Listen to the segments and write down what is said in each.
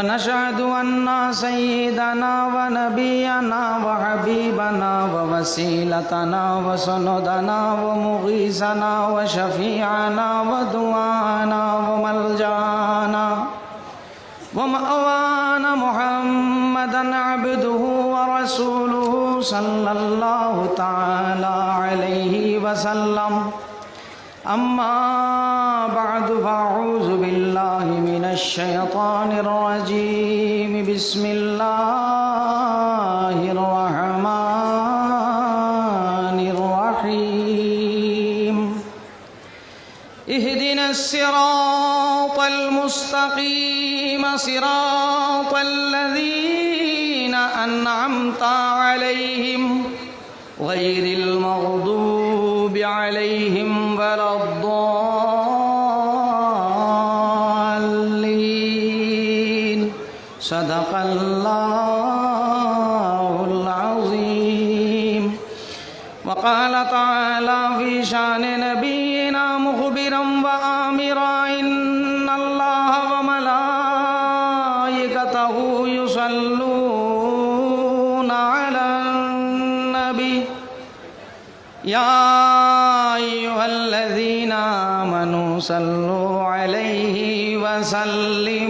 ونشهد أن سيدنا ونبينا وحبيبنا ووسيلتنا وسندنا ومغيثنا وشفيعنا ودعانا وملجأنا ومأوانا محمدا عبده ورسوله صلى الله تعالى عليه وسلم. أما بعد فأعوذ الشيطان الرجيم. بسم الله الرحمن الرحيم. اهدنا الصراط المستقيم. صراط الذين أنعمت عليهم غير المغضوب عليهم ولا صدق الله العظيم. وقال تعالى في شأن نبينا مخبرا وآمرا إن الله وملائكته يصلون على النبي. يا أيها الذين آمنوا صلوا عليه وسلموا.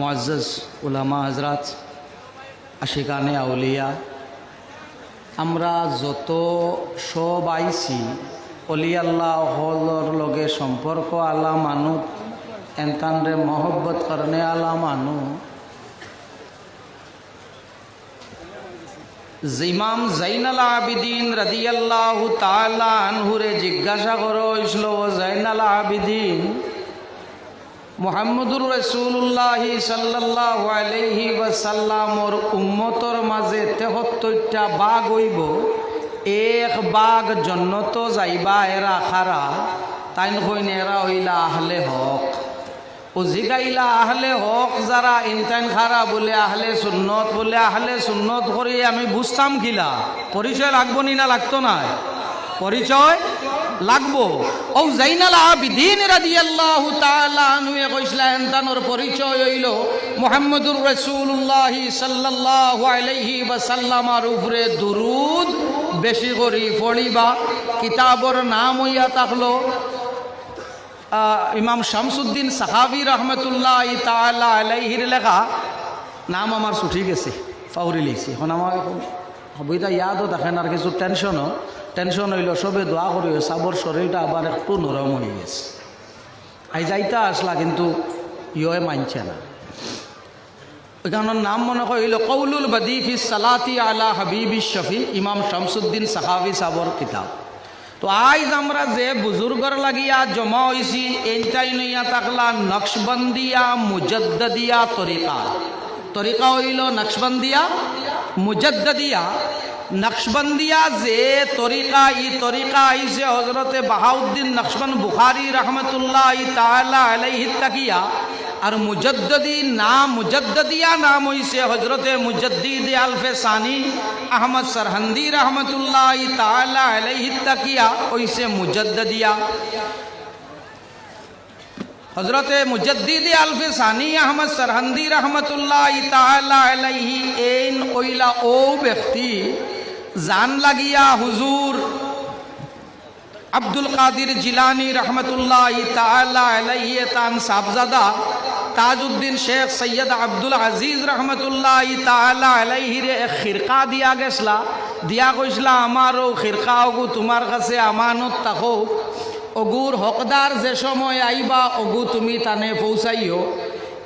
মুআজ্জাজ উলামা হজরাত আশিকানে আউলিয়া, আমরা যত সব আইছি অলি আল্লাহ হলর লগে সম্পর্ক আলা মানু, এনতানরে মহব্বত করনে আলা মানু। ইমাম জাইনাল আবিদিন রাদিয়াল্লাহ তাআলা আনহুরে জিজ্ঞাসা করো ও জাইনাল আবিদিন? মোহাম্মদুর রসুল্লাহ সাল্লাহ আলহি ওয়াসাল্লামর উম্মতর মাঝে তেহত্তরটা বাঘ হইব। এক বাঘ জন্নত যাইবা, এরা খারা। তাইন কইন এরা হইলা আহলে হক। ও জিগাইলা আহলে হক যারা ইনতাইন খারা বলে আহলে সুন্নত বলে আহলে সুন্নত করে আমি বুঝতাম কিলা। পরিচয় লাগবো নি না লাগতো না পরিচয় লাগবো। ও জাইনাল আবিদিন রাদিয়াল্লাহু তাআলা আনহুয়ে কইসলা এন্তানোর পরিচয় হইল মুহাম্মদুর রাসূলুল্লাহ সাল্লাল্লাহু আলাইহি ওয়াসাল্লামার উপরে দুরুদ বেশি করি পড়িবা, কিতাবর নাম হইয়া থাকল ইমাম শামসুদ্দিন সাহাবি রহমতুল্লাহ তাআলা আলাইহির লেখা, নাম আমার ছুটি গেছে, ফাউরি লিখছি, এখন আমার হবইতা ইয়াদও দেখেন আর কিছু টেনশনও টেনশন হইল সবে দোয়া করি সাবর শরীরটা আবার একটু নরম হয়ে গেছে। আই যাইতা আসলা কিন্তু ইয়ে মানছে না। ওইখানের নাম মনে হইল কৌলুল বদিফি সালাতি আলা হাবিবি শফি, ইমাম শামসুদ্দিন সাহাবি সাবর কিতাব তো আজ আমরা যে বুজুর্গর লাগিয়া জমা হয়েছি এইটাই নইয়া তাকলা নকশবন্দিয়া মুজদ্দিয়া তরিকা তরিকা হইল নকশবন্দিয়া মুজদ্দিয়া নকশবন্দিয়া যে তরিকা ই তরিকা আইসে হজরতে বাহাউদ্দিন নকশবন বুখারি রহমতুল্লাহ ই তালা আলাইহি তাকিয়া, আর মুজদ্দি নাম মুজদ্দিয়া নাম হইছে হজরতে মুজদ্দিদ আলফে সানি আহমদ সরহন্দি রহমতুল্লাহ ই তালা আলাইহি তাকিয়া, হইছে মুজদ্দিয়া হজরতে মুজদ্দিদ আলফে সানি আহমদ সরহন্দি রহমতুল্লাহ আলাইহি এইন ওইলা ও ব্যক্তি, জান লাগিয়া হুজুর আব্দুল কাদির জিলানি রহমতুল্লাহ তালা আলাইহি, তান সাবজাদা তাজউদ্দিন শেখ সৈয়দ আব্দুল আজিজ রহমতুল্লাহ তাআলা আলাইহিরে এক খিরকা দিয়া গেছলা, দিয়া কইসলা আমারও খিরকা ওগু তোমার কাছে আমানত তাকো অগুর হকদার যে সময় আইবা, অগু তুমি তানে পৌঁছাইও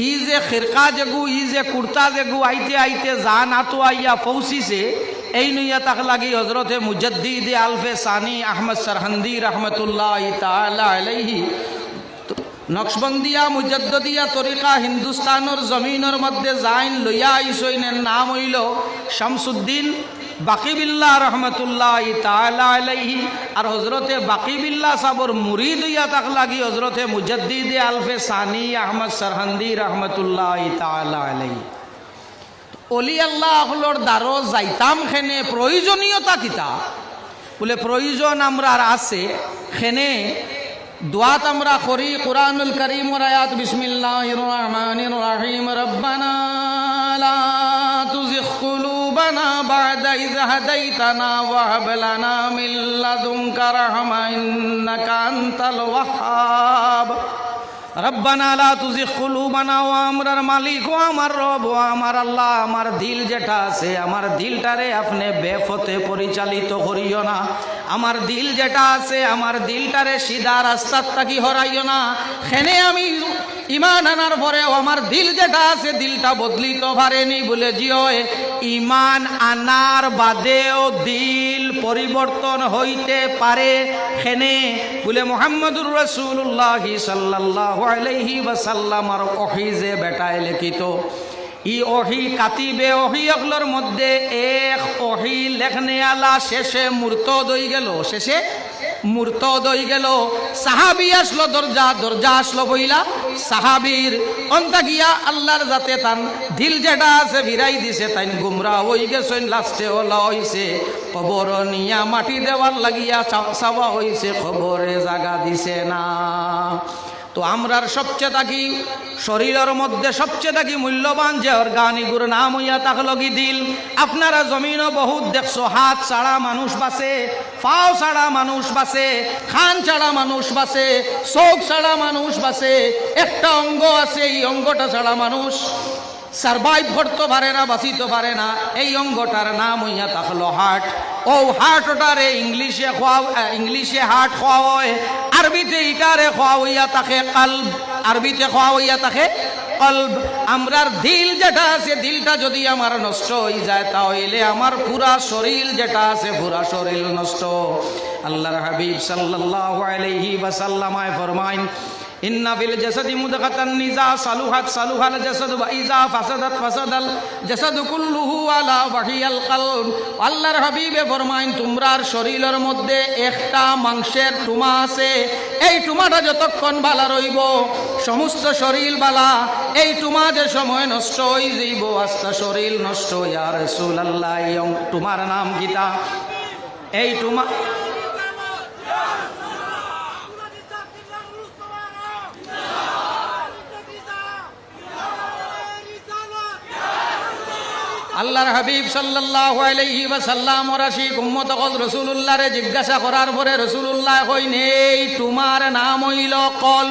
ই যে খিরকা যেগু ই যে কুর্তা যেগু আইতে আইতে জান আতো আইয়া পৌঁছিছে এই নইয়া তাক লাগি হজরতে মুজদ্দিদ আলফে সানি আহমদ সরহন্দি রহমতুল্লাহ তাআলা আলাইহি নকশবন্দিয়া মুজদ্দিয়া তরিকা হিন্দুস্তানের জমিনের মধ্যে যাইন লইয়া আইসইনের নাম হইল শামসুদ্দিন বাকিবিল্লা রহমতুল্লাহ আলাইহি। আর হজরতে বাকিবিল্লা সাবর মুরিদ হইয়া তাক লাগি হজরতে মুজদ্দিদ আলফে সানি আহমদ সরহন্দি রহমতুল্লাহ আলাইহি। অলি আল্লাহ হলোর দ্বারো যাইতাম খেনে প্রয়োজনীয়তা কিতা? বলে প্রয়োজন আমরা আছে, খেনে দোয়াত আমরা করি কোরআনুল করিম আয়াত বিসমিল্লাহির রহমানির রহিম রব্বানা লা তুজিগ কুলুবানা বা'দা ইয হাদাইতানা ওয়া হাব লানা মিন লাদুনকা রাহমা ইন্নাকা আনতাল ওয়াহ্হাব রব্বানা লা তুজিগ কুলুবানা ও আমরার মালিক ও আমার রব ও আমার আল্লাহ আমার দিল যেটা আছে আমার দিলটারে আপনি বেফতে পরিচালিত করিও না আমার দিল যেটা আছে, আমার দিলটারে সিধা রাস্তার তাকি হরাইও না? খেনে আমি ইমান আনার পরেও আমার দিল যেটা আছে, দিলটা বদলিত পারেনি, বলে জিও ইমান আনার বাদেও দিল পরিবর্তন হইতে পারে, খেনে, বলে মোহাম্মদুর রসুল্লাহ সাল্লাহ আলহি ওয়াসাল্লামার অহি যে বেটায় লিখিত। ই অহি কাতিবে অহি অগলোর মধ্যে এক অহি লেখনে আলা শেষে মূর্ত দই গেল, শেষে মূর্ত দই গেল। সাহাবি আসলো দরজা দরজা আসলো বইলা। সাহাবির অন্তা গিয়া আল্লাহর যাতে তান দিল যেটা আছে ভিরাই দিছে তাই গুমরা হই গেছেন লাস্টে ওলা হইছে খবর নিয়া মাটি দেওয়ার লাগিয়া চাওয়া হইছে খবরে জাগা দিছে না। তো আমরার সবচেয়ে থাকি শরীরের মধ্যে সবচেয়ে থাকি মূল্যবান যে অর্গানিগুর নাম হইয়া তাক লগি দিল। আপনারা জমিনও বহুত দেখছ, হাত ছাড়া মানুষ বাসে, পাও ছাড়া মানুষ বাসে, খান ছাড়া মানুষ বাসে, চোখ ছাড়া মানুষ বাসে, একটা অঙ্গ আছে, এই অঙ্গটা ছাড়া মানুষ। সারভাইভ করতে পারে না, বাঁচিতে পারে না, এই অঙ্গটার নাম হইয়া থাকল হার্ট। ও হার্টটারে ইংলিশে খোয়া ইংলিশে হার্ট খোয়া হয় আরবিতে ইটারে খোয়া হইয়া থাকে কাল্ব, আরবিতে খোয়া হইয়া থাকে কলব। আমরার দিল যেটা আছে, দিলটা যদি আমার নষ্ট হয়ে যায়, তাহলে আমার পুরা শরীর যেটা আছে, পুরা শরীর নষ্ট। আল্লাহর হাবিব সাল্লাহ আলহি বা সাল্লামায় ফরমাইন নিজা মধ্যে একটা মাংসের আছে। এই যতক্ষণ বালা রইব, সমস্ত শরীর বালা। এই টুমা যে সময় নষ্ট হয়ে যাইব, আস্তা শরীর নষ্ট ইয়া রাসূলুল্লাহ টুমার নাম গীতা। এই টুমা আল্লাহর হাবিব সাল্লাল্লাহু আলাইহি সাল্লাম রাশি উম্মত কল জিজ্ঞাসা করার পরে রাসূলুল্লাহ কই, নেই, তোমার নাম হইল কল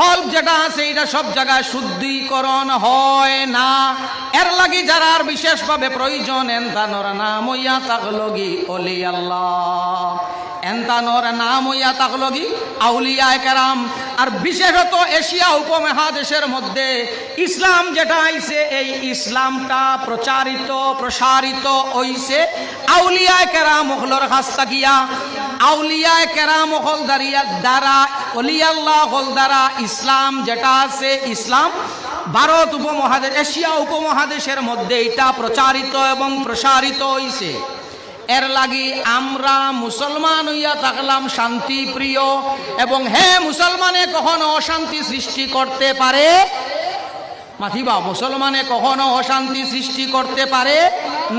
কল্প যেটা আছে এটা সব জায়গায় শুদ্ধিকরণ হয় না। এর লাগি যারা আর বিশেষভাবে প্রয়োজন, এনতানোর নাম হইয়া তাকলগি অলি আল্লাহ এনতানোর নাম হইয়া তাকলগি আউলিয়া কেরাম। আর বিশেষত এশিয়া উপমহাদেশের মধ্যে ইসলাম যেটা আইছে, এই ইসলামটা প্রচারিত, প্রসারিত হইছে আউলিয়া কেরাম হলর হাস্তা গিয়া আউলিয়া কেরাম হল দাঁড়িয়া দ্বারা, অলিয়াল্লাহ হল দ্বারা ইসলাম যেটা আছে, ইসলাম ভারত উপমহাদেশ এশিয়া উপমহাদেশের মধ্যে এটা প্রচারিত এবং প্রসারিত হইছে। এর লাগি আমরা মুসলমান হইয়া থাকলাম শান্তি প্রিয়। এবং হে মুসলমানে কখনো অশান্তি সৃষ্টি করতে পারে? মাথিবা, মুসলমানে কখনো অশান্তি সৃষ্টি করতে পারে?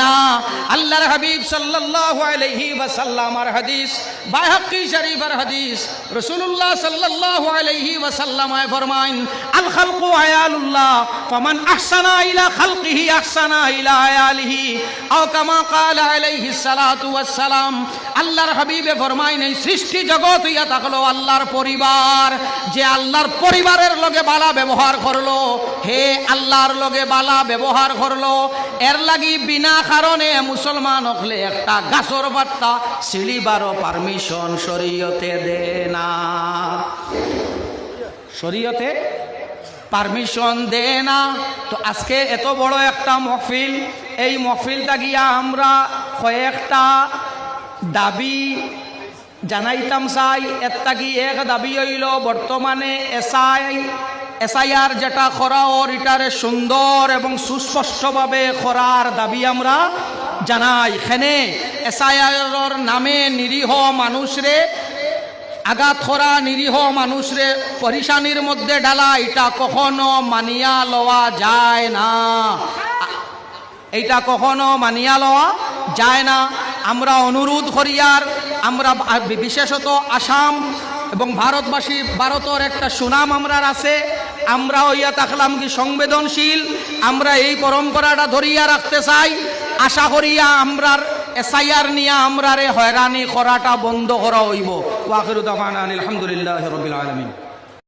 না, আল্লাহর হাবিব সাল্লাল্লাহু আলাইহি ওয়াসাল্লামার হাদিস, বাইহাক্কি শরীফের হাদিস, রাসূলুল্লাহ সাল্লাল্লাহু আলাইহি ওয়াসাল্লাম ফরমাইন, আল খালকু আয়ালুল্লাহ, ফামান আহসানা ইলা খালকিহি আহসানা ইলা আয়ালিহি, আও কামা ক্বালা আলাইহি সালাতু ওয়াসসালাম, আল্লাহর হাবিবে ফরমাইন, এই সৃষ্টি জগৎ ইয়া থাকল আল্লাহর পরিবার, যে আল্লাহর পরিবারের লগে বালা ব্যবহার করল, হে আল্লাহর লগে বালা ব্যবহার করল, এর লাগি বিনা কারণে মুসলমান হলে একটা গাছর বার্তা সিঁড়িবারও পারমিশন শরীয়তে দে না। শরীয়তে পারমিশন দে না। তো আজকে এত বড় একটা মহফিল, এই মহফিলটা গিয়া আমরা কয়েকটা দাবি জানাইতাম চাই। একটা কি এক দাবি হইল, বর্তমানে এসআই এসআইআর যেটা খরা ওর এটারে সুন্দর এবং সুস্পষ্টভাবে খরার দাবি আমরা জানাই। এখানে এসআইআর নামে নিরীহ মানুষরে, আঘাত খরা নিরীহ মানুষরে পরিশানির মধ্যে ঢালা, এটা কখনো মানিয়া লওয়া যায় না। এইটা কখনো মানিয়া লওয়া যায় না। আমরা অনুরোধ করিয়ার আমরা বিশেষত আসাম এবং ভারতবাসী, ভারতের একটা সুনাম আমরার আছে। আমরা হইয়া থাকলাম কি সংবেদনশীল, আমরা এই পরম্পরাটা ধরিয়া রাখতে চাই। আশা করিয়া আমরার এসআইআর নিয়ে আমরারে হয়রানি করাটা বন্ধ করা হইব। ওয়াকিরুদ্দান আলহামদুলিল্লাহ রবিল আলমিন।